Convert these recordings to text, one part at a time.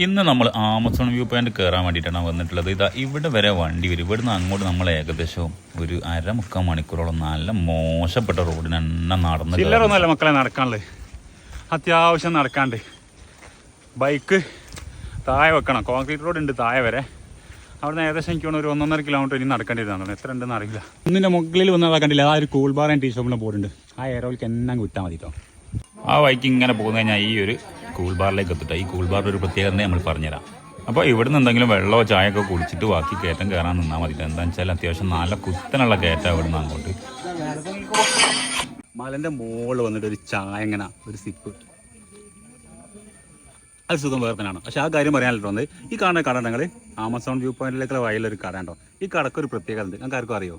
ഇന്ന് നമ്മൾ Amazon view point കയറാൻ വേണ്ടിയിട്ടാണ് വന്നിട്ടുള്ളത്. ഇതാ ഇവിടെ വരെ വണ്ടി വരും. ഇവിടുന്ന് അങ്ങോട്ട് നമ്മൾ ഏകദേശം ഒരു അര മുക്കാൽ മണിക്കൂറോളം നല്ല മോശപ്പെട്ട റോഡിന് തന്നെ നടന്ന്. ചില്ലറൊന്നുമല്ല മക്കളെ നടക്കാനുള്ളത് അത്യാവശ്യം നടക്കാണ്ട്. ബൈക്ക് താഴെ വെക്കണം. കോൺക്രീറ്റ് റോഡ് ഉണ്ട് താഴെ വരെ. അവിടുന്ന് ഏകദേശം എനിക്ക് ഒരു ഒന്നൊന്നര കിലോമീറ്റർ ഇനി നടക്കേണ്ടതാണ് എത്ര ഉണ്ടെന്ന് അറിയില്ല. ഒന്നിന്റെ മുകളിൽ വന്നാൽ കണ്ടില്ല? ആ ഒരു കൂൾ ബാർ ആൻഡ് ടീ ഷോപ്പിന്റെ ബോർഡുണ്ട്. ആ എയറോയിൽക്ക് എന്നാ വിട്ടാൽ മതി കേട്ടോ ആ ബൈക്ക് ഇങ്ങനെ പോകുന്ന കഴിഞ്ഞാൽ ഈ ഒരു കൂൾ ബാറിലേക്ക് എത്തിട്ട്? ഈ കൂൾ ബാറിന്റെ ഒരു പ്രത്യേകത നമ്മൾ പറഞ്ഞുതരാം. അപ്പോൾ ഇവിടുന്ന് എന്തെങ്കിലും വെള്ളമോ ചായയൊക്കെ കുടിച്ചിട്ട് ബാക്കി കയറ്റം കയറാൻ നിന്നാൽ മതി എന്താണെന്ന് വെച്ചാൽ അത്യാവശ്യം നല്ല കുത്തനുള്ള കയറ്റം ഇവിടുന്ന് അങ്ങോട്ട്. മലന്റെ മുകളിൽ വന്നിട്ട് ഒരു ചായ എങ്ങനെ ഒരു സിപ്പ്. അത് സുഖം വേർത്തനാണ് പക്ഷെ ആ കാര്യം പറയാനല്ലോ വന്നത് ഈ കാണുന്ന കട ഉണ്ടെങ്കിൽ ആമസോൺ വ്യൂ പോയിന്റിലേക്കുള്ള വഴിയിലൊരു കട ഉണ്ടോ ഈ കടക്കൊരു പ്രത്യേകത ഉണ്ട്. ഞങ്ങൾക്ക് ആർക്കും അറിയോ?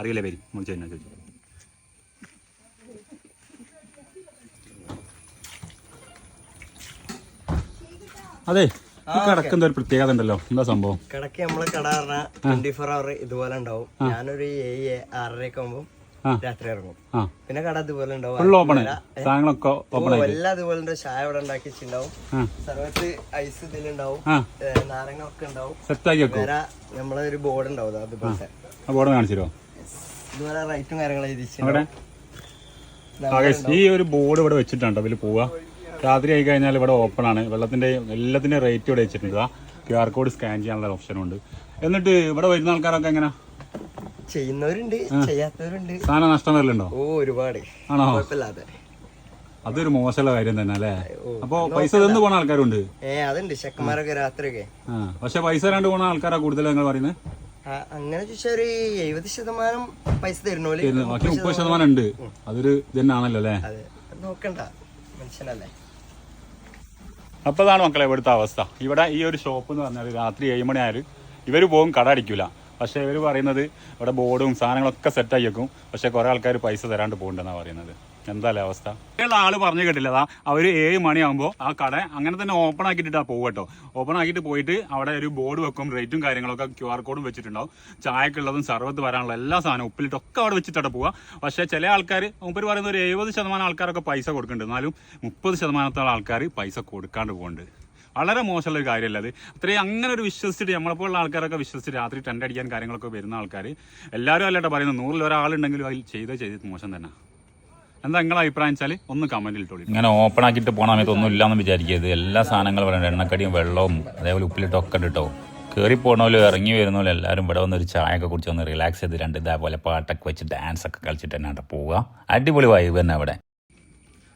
അറിയില്ല പേര്. നമ്മൾ കഴിഞ്ഞാൽ ചോദിച്ചു. അതെ ഈ കടക്ക് ഒരു പ്രത്യേകത ഉണ്ടല്ലോ. എന്താ സംഭവം? കടക്ക് നമ്മളെ കട പറഞ്ഞാൽ ട്വന്റി ഫോർ അവർ ഇതുപോലെ ഉണ്ടാവും. ഞാനൊരു ഏഴ് ആറരയൊക്കെ ആകുമ്പോൾ. രാത്രി ഇറങ്ങും. പിന്നെ കട ഇതുപോലെ ഉണ്ടാവും. സാധനങ്ങളൊക്കെ എല്ലാം ഇതുപോലെ ചായ ഇവിടെ ഉണ്ടാക്കി വെച്ചിട്ടുണ്ടാവും. സർവത്ത് ഐസ് ഇതിലുണ്ടാവും. നാരങ്ങ ഒക്കെ ഉണ്ടാവും. സെറ്റാക്കി നമ്മളെ ഒരു ബോർഡ് ഉണ്ടാവും അതുപോലത്തെ ബോർഡ് കാണിച്ചു ഇതുപോലെ റൈറ്റും കാര്യങ്ങളും ആകെ ഈ ഒരു ബോർഡ് ഇവിടെ വെച്ചിട്ടുണ്ടോ അതിൽ പോവുക. രാത്രി ആയി കഴിഞ്ഞാൽ ഇവിടെ ഓപ്പൺ ആണ്. വെള്ളത്തിന്റെ എല്ലാത്തിന്റെ റേറ്റ് ഇവിടെ വെച്ചിട്ടുണ്ട്. ക്യു ആർ കോഡ് സ്കാൻ ചെയ്യാനുള്ള ഓപ്ഷനും ഉണ്ട്. എന്നിട്ട് ഇവിടെ വരുന്ന ആൾക്കാരൊക്കെ എങ്ങനെ? ചെയ്യുന്നവരുണ്ട് ചെയ്യാത്തവരുണ്ട്. സാധനം നഷ്ടം വരലുണ്ടോ? ഓ ഒരുപാട്. ആണോ? അതൊരു മോശമുള്ള കാര്യം തന്നെ അല്ലേ അപ്പൊ പൈസ തന്നു പോണ ആൾക്കാരുണ്ട്? ഏ അതുണ്ട്. ചെക്കന്മാരൊക്കെ രാത്രിയൊക്കെ. പക്ഷെ പൈസ തരാണ്ട് പോണ ആൾക്കാരാ കൂടുതൽ നിങ്ങൾ പറയുന്നത്? അങ്ങനെ ചോദിച്ചാൽ ഒരു എഴുപത് ശതമാനം പൈസ തരുന്നോൽ ബാക്കി മുപ്പത് ശതമാനം. ഉണ്ട്. അതൊരു ഇതന്നെയാണല്ലോ അല്ലേ? അതെ നോക്കണ്ട. മനുഷ്യനല്ലേ. അപ്പോൾ അതാണ് മക്കളെ ഇവിടുത്തെ അവസ്ഥ. ഇവിടെ ഈ ഒരു ഷോപ്പ് എന്ന് പറഞ്ഞാൽ രാത്രി ഏഴ് മണി ആയാലും ഇവർ പോകും കട അടിക്കില്ല പക്ഷേ ഇവർ പറയുന്നത് ഇവിടെ ബോർഡും സാധനങ്ങളൊക്കെ സെറ്റായി വെക്കും. പക്ഷേ കുറേ ആൾക്കാർ പൈസ തരാണ്ട് പോകുന്നുണ്ടെന്നാണ് പറയുന്നത്. എന്താല്ലേ അവസ്ഥ? ഉള്ള ആൾ പറഞ്ഞു കേട്ടില്ല. അതാ അവർ ഏഴ് മണിയാകുമ്പോൾ ആ കട അങ്ങനെ തന്നെ ഓപ്പൺ ആക്കിയിട്ടാണ് പോകും കേട്ടോ ഓപ്പൺ ആക്കിയിട്ട് പോയിട്ട് അവിടെ ഒരു ബോർഡ് വെക്കും റേറ്റും കാര്യങ്ങളൊക്കെ ക്യു ആർ കോഡും വെച്ചിട്ടുണ്ടാവും. ചായക്കുള്ളതും സർവത്ത് വരാനുള്ള എല്ലാ സാധനവും ഉപ്പിലിട്ടൊക്കെ അവിടെ വെച്ചിട്ടാണ് പോവുക. പക്ഷേ ചില ആൾക്കാർ മൂപ്പര് പറയുന്ന ഒരു എഴുപത് ശതമാനം ആൾക്കാരൊക്കെ പൈസ കൊടുക്കുന്നുണ്ട്. എന്നാലും മുപ്പത് ശതമാനത്തോളം ആൾക്കാർ പൈസ കൊടുക്കാണ്ട് പോകുന്നുണ്ട് വളരെ മോശമുള്ള ഒരു കാര്യമല്ല അത്? അത്രയും അങ്ങനെ ഒരു വിശ്വസിച്ചിട്ട് നമ്മളെപ്പോലുള്ള ആൾക്കാരൊക്കെ വിശ്വസിച്ച് രാത്രി ടെന്റ് അടിക്കാൻ കാര്യങ്ങളൊക്കെ വരുന്ന ആൾക്കാർ എല്ലാവരും അല്ലട്ടോ പറയുന്നത്? നൂറിൽ ഒരാളുണ്ടെങ്കിലും അതിൽ ചെയ്തേ ചെയ്ത് മോശം തന്നെ. എന്താ നിങ്ങളെ അഭിപ്രായം വെച്ചാൽ ഒന്ന് കമന്റിൽ ഇട്ടോളി. ഇങ്ങനെ ഓപ്പൺ ആക്കിയിട്ട് പോണ സമയത്ത് ഒന്നും ഇല്ലാന്ന് വിചാരിക്കരുത്. എല്ലാ സാധനങ്ങളും ഉണ്ട് എണ്ണക്കടിയും വെള്ളവും അതേപോലെ ഉപ്പിലിട്ടൊക്കെ ഇട്ടോ കയറി പോണോലും ഇറങ്ങി വരുന്നോലും എല്ലാവരും ഇവിടെ വന്ന് ഒരു ചായ ഒക്കെ കുടിച്ച് ഒന്ന് റിലാക്സ് ചെയ്ത് രണ്ട് ഇതേപോലെ പാട്ടൊക്കെ വെച്ച് ഡാൻസ് ഒക്കെ കളിച്ചിട്ട് തന്നെ അവിടെ പോവുക. അടിപൊളി വൈബ് തന്നെ അവിടെ.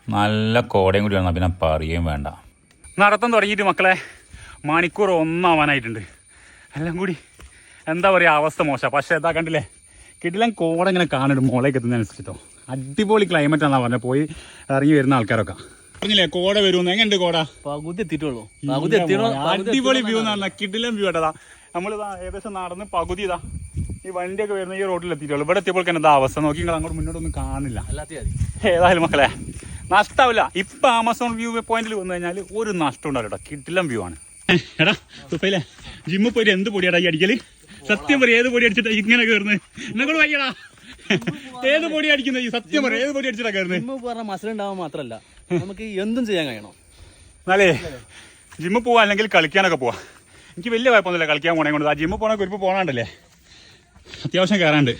നല്ല കോടയും കൂടി വന്നാൽ പിന്നെ പറയുകയും വേണ്ട. നടത്തം തുടങ്ങിയിട്ട് മക്കളെ മണിക്കൂർ ഒന്നാവാനായിട്ടുണ്ട്. എല്ലാം കൂടി എന്താ പറയുക അവസ്ഥ മോശം. പക്ഷേ എന്താ കണ്ടില്ലേ? കിടിലം കോട ഇങ്ങനെ കാണുന്നുണ്ട് മോളേക്ക് എത്തുന്നതനുസരിച്ചിട്ടോ അടിപൊളി ക്ലൈമറ്റ് ആണെന്നാ പറഞ്ഞത് പോയി ഇറങ്ങി വരുന്ന ആൾക്കാരൊക്കെ. പറഞ്ഞില്ലേ കോട വരുമെന്ന് എങ്ങനെയുണ്ട് കോട? പകുതി എത്തിയിട്ടുള്ളൂ. അടിപൊളി വ്യൂ എന്ന് പറഞ്ഞാൽ കിടിലം വ്യൂ ആട്ടതാ നമ്മളിതാ ഏകദേശം നടന്ന് പകുതി ഇതാ. ഈ വണ്ടിയൊക്കെ വരുന്ന ഈ റോഡിൽ എത്തിയിട്ടുള്ളൂ. ഇവിടെ എത്തിയപ്പോൾ തന്നെ എന്താ അവസ്ഥ. നോക്കി നിങ്ങൾ അങ്ങോട്ട് മുന്നോട്ടൊന്നും കാണില്ല ഏതായാലും മക്കളെ നഷ്ടാവില്ല. ഇപ്പൊ ആമസോൺ വ്യൂ പോയിന്റിൽ വന്നു കഴിഞ്ഞാൽ ഒരു നഷ്ടം ഉണ്ടാവില്ല കേട്ടോ. കിട്ടിലം വ്യൂ ആണ്. എടാ ജിമ്മിൽ പോയിട്ട് എന്ത് പൊടിയാടാ ഈ അടിക്കൽ? സത്യം പറയാ ഏത് പൊടി അടിച്ചിട്ടാ ഇങ്ങനെ കയറുന്നത് നിങ്ങൾ വയ്യടാ. ഏത് പൊടി അടിക്കുന്നത് ഈ സത്യം പറയാ ഏത് പൊടി അടിച്ചിട്ടാ കയറുന്നത് ജിമ്മ് പറഞ്ഞ മസിൽ ഉണ്ടാവാൻ മാത്രല്ല. നമുക്ക് എന്തും ചെയ്യാൻ കഴിയണം. എന്നാലേ ജിമ്മിൽ പോവാ അല്ലെങ്കിൽ കളിക്കാനൊക്കെ പോവാ. എനിക്ക് വലിയ കുഴപ്പമൊന്നുമില്ല കളിക്കാൻ പോണേ കൊണ്ട്. ആ ജിമ്മിൽ പോണ കുരിപ്പ് പോണാണ്ടല്ലേ? അത്യാവശ്യം കയറാണ്ട്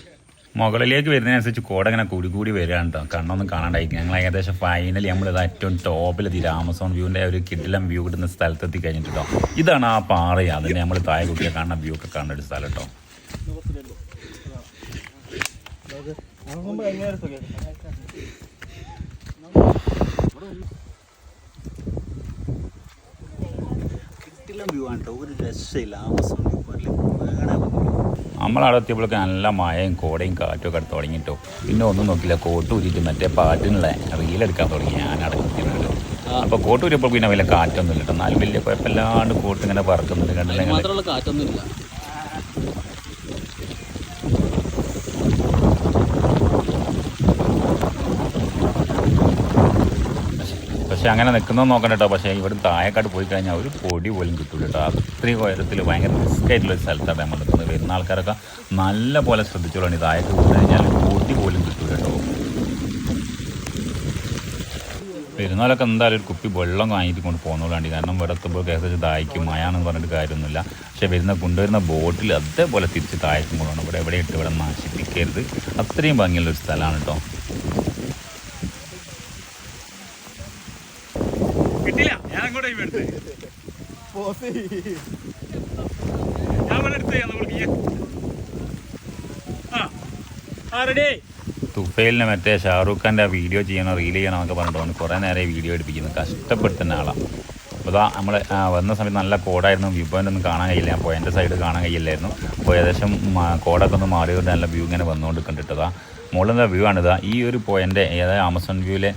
മുകളിലേക്ക് വരുന്നതിനനുസരിച്ച് കോട ഇങ്ങനെ കൂടി കൂടി വരികയാണ് കേട്ടോ കണ്ണൊന്നും കാണാണ്ടായി. ഞങ്ങൾ ഏകദേശം ഫൈനലി ഇത് ഏറ്റവും ടോപ്പിലെത്തി ആമസോൺ വ്യൂവിന്റെ ഒരു കിഡിലം വ്യൂ കിട്ടുന്ന സ്ഥലത്തെത്തി കഴിഞ്ഞിട്ടോ ഇതാണ് ആ പാറ. അതിന്റെ നമ്മൾ താഴെ കുട്ടിയെ കാണുന്ന വ്യൂ ഒക്കെ കാണുന്ന ഒരു സ്ഥലം കേട്ടോ കിട്ടില്ല വ്യൂ ആണ് കേട്ടോ ഒരു രക്ഷയില്ല. ആമസോൺ നമ്മളവിടെ എത്തിയപ്പോഴൊക്കെ നല്ല മഴയും കോടയും കാറ്റും ഒക്കെ അടുത്ത് തുടങ്ങിട്ടോ പിന്നെ ഒന്നും നോക്കില്ല കോട്ട് ഊരിയിട്ട് മറ്റേ പാട്ടിനുള്ള റീലെടുക്കാൻ തുടങ്ങി ഞാൻ അടങ്ങിയിട്ടുണ്ട് അപ്പോൾ കോട്ട് ഊരിയപ്പോൾ പിന്നെ വലിയ കാറ്റൊന്നും ഇല്ല എന്നാലും വലിയ കുഴപ്പമില്ലാണ്ട് കോട്ട് ഇങ്ങനെ പറക്കുന്നുണ്ട് കണ്ടില്ല ഞങ്ങൾ മാത്രമുള്ള കാറ്റൊന്നും ഇല്ല പക്ഷെ അങ്ങനെ നിൽക്കുന്നത് നോക്കണ്ട കേട്ടോ. പക്ഷേ ഇവിടെ താഴെക്കാട്ട് പോയി കഴിഞ്ഞാൽ ഒരു പൊടി പോലും കിട്ടില്ല കേട്ടോ. അത്രയും ഉയരത്തിൽ ഭയങ്കര റിസ്ക് ആയിട്ടുള്ള ഒരു സ്ഥലത്താണ് നമ്മൾ നിൽക്കുന്നത്. വരുന്ന ആൾക്കാരൊക്കെ നല്ല പോലെ ശ്രദ്ധിച്ചോളാണ് ഈ താഴേക്ക് പോയി കഴിഞ്ഞാൽ പൊടി പോലും കിട്ടില്ല കേട്ടോ. വരുന്നവരൊക്കെ എന്തായാലും ഒരു കുപ്പി വെള്ളം വാങ്ങിയിട്ട് കൊണ്ട് പോകുന്നോളാണ്ടി കാരണം വെള്ളത്തുമ്പോൾ കേസച്ച് കേസ് ദാഹിക്കും മയാണെന്ന് പറഞ്ഞിട്ട് കാര്യമൊന്നുമില്ല. പക്ഷേ വരുന്ന കൊണ്ടുവരുന്ന ബോട്ടിൽ അതേപോലെ തിരിച്ച് താഴേക്കും കൊണ്ടാണ് ഇവിടെ എവിടെ ഇട്ട് ഇവിടെ നശിപ്പിക്കരുത്. അത്രയും ഭംഗിയുള്ള ഒരു സ്ഥലമാണ് കേട്ടോ കിട്ടില്ല ഞാൻ അങ്ങോട്ട് എടുത്ത് ഞാൻ ഇവിടെ എടുത്ത് നമ്മൾക്ക് ആ ആ റെഡി മറ്റേ ഷാറൂഖ് ഖാന്റെ വീഡിയോ ചെയ്യണം റീൽ ചെയ്യണം എന്നൊക്കെ പറഞ്ഞിട്ട് അവന് കുറേ നേരം വീഡിയോ എടുപ്പിക്കുന്നു. കഷ്ടപ്പെടുത്തുന്ന ആളാണ് അപ്പോൾ അതാ നമ്മൾ വന്ന സമയത്ത് നല്ല കോടായിരുന്നു വ്യൂ പോയിന്റ് ഒന്നും കാണാൻ കഴിയില്ല. ഞാൻ പോയിന്റെ സൈഡ് കാണാൻ കഴിയില്ലായിരുന്നു. അപ്പോൾ ഏകദേശം കോടൊക്കെ ഒന്ന് മാറിയത് നല്ല വ്യൂ ഇങ്ങനെ വന്നുകൊണ്ട് കണ്ടിട്ടതാ. മുകളിലെ വ്യൂ ആണിതാ ഈ ഒരു പോയിന്റ് ഏതായത് ആമസോൺ വ്യൂവിലെ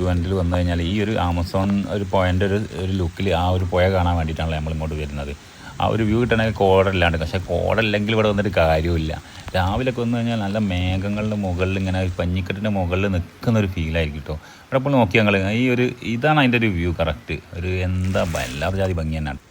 പോയിന്റിൽ വന്നു കഴിഞ്ഞാൽ ഈ ഒരു ആമസോൺ ഒരു പോയിന്റ് ഒരു ഒരു ലുക്കിൽ ആ ഒരു പുഴ കാണാൻ വേണ്ടിയിട്ടാണല്ലോ നമ്മൾ ഇങ്ങോട്ട് വരുന്നത്. ആ ഒരു വ്യൂ കിട്ടണമെങ്കിൽ കോടല്ലാണ്ട് പക്ഷേ കോടല്ലെങ്കിൽ ഇവിടെ വന്നിട്ട് കാര്യമില്ല രാവിലെ ഒക്കെ വന്നു കഴിഞ്ഞാൽ നല്ല മേഘങ്ങളുടെ മുകളിൽ ഇങ്ങനെ ഒരു പഞ്ഞിക്കെട്ടിന്റെ മുകളിൽ നിൽക്കുന്ന ഒരു ഫീലായിരിക്കും കേട്ടോ അവിടെ ഇപ്പോൾ നോക്കി ഞങ്ങൾ ഈ ഒരു ഇതാണ് അതിന്റെ ഒരു വ്യൂ കറക്റ്റ് ഒരു എന്താ വല്ലാത്ത ജാതി ഭംഗി തന്നെയാണ്.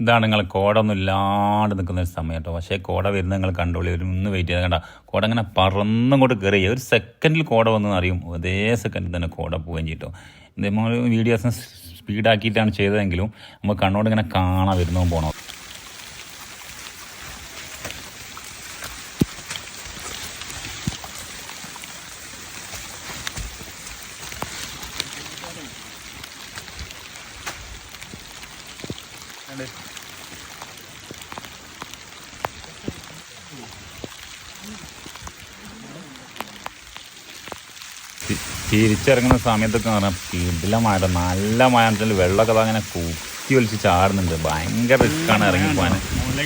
ഇതാണ് നിങ്ങൾ കോടൊന്നും ഇല്ലാണ്ട് നിൽക്കുന്ന ഒരു സമയം കേട്ടോ. പക്ഷേ കോട വരുന്ന നിങ്ങൾ കണ്ടോളി. ഒരു ഒന്ന് വെയിറ്റ് ചെയ്ത് കണ്ട കോട ഇങ്ങനെ പറന്നങ്ങോട്ട് കയറി ഒരു സെക്കൻഡിൽ കോട വന്നു അറിയും. അതേ സെക്കൻഡിൽ തന്നെ കോട പോവുകയും ചെയ്തു ഇതേ വീഡിയോസ് സ്പീഡാക്കിയിട്ടാണ് ചെയ്തതെങ്കിലും നമുക്ക് കണ്ണോട് ഇങ്ങനെ കാണാൻ വരുന്നതും പോകണം തിരിച്ചിറങ്ങുന്ന സമയത്തൊക്കെ പറഞ്ഞാൽ കിടിലമായിട്ട് നല്ല മഴ വെച്ചാൽ വെള്ളമൊക്കെ അങ്ങനെ കുത്തി ഒലിച്ച് ചാടുന്നുണ്ട്. ഭയങ്കര റിസ്ക്കാണ് ഇറങ്ങി പോകാൻ. നല്ല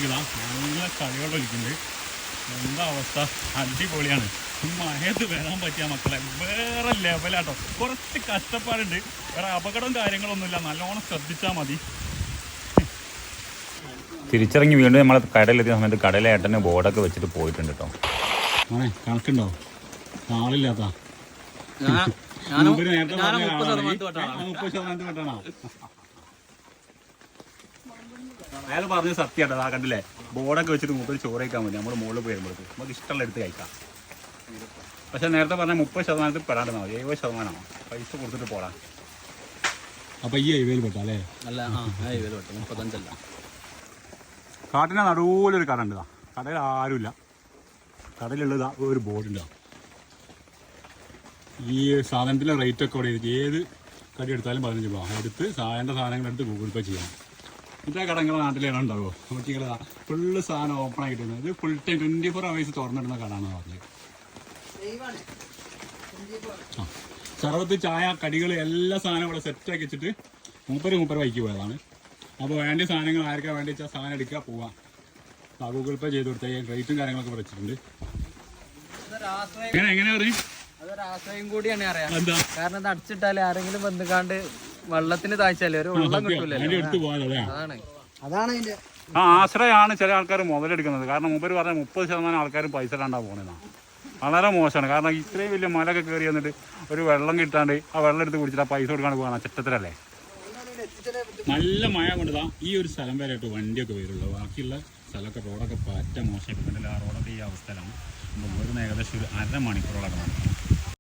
കളിയോടെ ഇരിക്കുന്നുണ്ട്. എന്താ അവസ്ഥ? അടിപൊളിയാണ്. മഴയത്ത് വരാൻ പറ്റിയ മക്കളെ വേറെ ലെവലാട്ടോ കുറച്ച് കഷ്ടപ്പാടുണ്ട്. വേറെ അപകടവും കാര്യങ്ങളൊന്നുമില്ല. നല്ലോണം ശ്രദ്ധിച്ചാൽ മതി. തിരിച്ചിറങ്ങി വീണ്ടും നമ്മൾ കടയിലെത്തിയ സമയത്ത് കടയിലെ ഏട്ടന് ബോർഡൊക്കെ വെച്ചിട്ട് പോയിട്ടുണ്ട് കേട്ടോ കണക്കുണ്ടോ? ആളില്ലാത്ത? അയാൾ പറഞ്ഞ സത്യം ആ കണ്ടില്ലേ? ബോർഡൊക്കെ വെച്ചിട്ട് മുപ്പത് ചോറ് കഴിക്കാൻ മതി നമ്മൾ മുകളിൽ പോയി വരുമ്പോഴേക്ക്. നമുക്ക് ഇഷ്ടമുള്ള എടുത്ത് കഴിക്കാം. പക്ഷെ നേരത്തെ പറഞ്ഞ മുപ്പത് ശതമാനത്തിൽ പെടാണ്ട് മതി. എഴുപത് ശതമാനമാണോ പൈസ കൊടുത്തിട്ട് പോടാം. അപ്പൊ ഈ ഹൈവേയിൽ പെട്ടാ അല്ലേ? അല്ല ആ ഹൈവേയിൽ പെട്ടു. മുപ്പത്തഞ്ചല്ല. കാട്ടിന്റെ നടുവിലൊരു കട ഉണ്ട് കടയിൽ ആരുമില്ല. കടയിലുള്ളത് ഒരു ബോർഡ് ഉണ്ടാവും ഈ സാധനത്തിന്റെ റേറ്റ് ഒക്കെ ഇവിടെ ഏത് കടി എടുത്താലും പതിനഞ്ച് രൂപ. എടുത്ത് സാധനന്റെ സാധനങ്ങൾ എടുത്ത് ഗൂഗിൾ പേ ചെയ്യാം. ഇതേ കടങ്ങളെ നിങ്ങളുടെ നാട്ടിലാണ് ഉണ്ടാവുമോ നോക്കിയാൽ ഫുള്ള് സാധനം ഓപ്പൺ ആക്കിയിട്ടുണ്ട് ഇത് full time twenty four hours തുറന്നിടുന്ന കടാണ് പറഞ്ഞത്. ആ. സർവത്ത് ചായ കടികൾ എല്ലാ സാധനവും ഇവിടെ സെറ്റാക്കി വെച്ചിട്ട് മൂപ്പര് മൂപ്പര് വൈക്ക് പോയതാണ്. അപ്പോൾ വേണ്ട സാധനങ്ങൾ ആർക്കാ വേണ്ടി വെച്ചാൽ സാധനം എടുക്കുക പോവാം. ആ ഗൂഗിൾ പേ ചെയ്ത് കൊടുത്താൽ റേറ്റും കാര്യങ്ങളൊക്കെ വെച്ചിട്ടുണ്ട്. എങ്ങനെ എങ്ങനെ പറയും അതൊരു ആശ്രയം കൂടിയാണ് അറിയാം എന്താ? കാരണം ഇത് അടിച്ചിട്ടാൽ ആരെങ്കിലും ബന്ധുക്കാണ്ട് വെള്ളത്തിന് താഴ്ചാലേ ഒരു വെള്ളം അതാണ്. അതാണ് അതിന്റെ ആ ആശ്രയമാണ് ചില ആൾക്കാർ മുതലെടുക്കുന്നത്. കാരണം മുമ്പ് പറഞ്ഞ മുപ്പത് ശതമാനം ആൾക്കാരും പൈസ ഇടാണ്ടാ പോണെന്നാണ് വളരെ മോശമാണ്. കാരണം ഇത്രയും വലിയ മലയൊക്കെ കയറി വന്നിട്ട് ഒരു വെള്ളം കിട്ടാണ്ട് ആ വെള്ളം എടുത്ത് കുടിച്ചിട്ട് ആ പൈസ കൊടുക്കാണ്ട് പോകണം ചെറ്റത്തിലല്ലേ നല്ല മഴ കൊണ്ടതാ ഈ ഒരു സ്ഥലം വരെ ആയിട്ട് വണ്ടിയൊക്കെ വരുള്ളൂ. ബാക്കിയുള്ള സ്ഥലമൊക്കെ റോഡൊക്കെ പറ്റ മോശമായിട്ടുണ്ടല്ലോ ആ റോഡൊക്കെ ഈ അവസ്ഥയിലാണ്. ഏകദേശം ഒരു അര മണിക്കൂറോളൊക്കെ നടക്കണം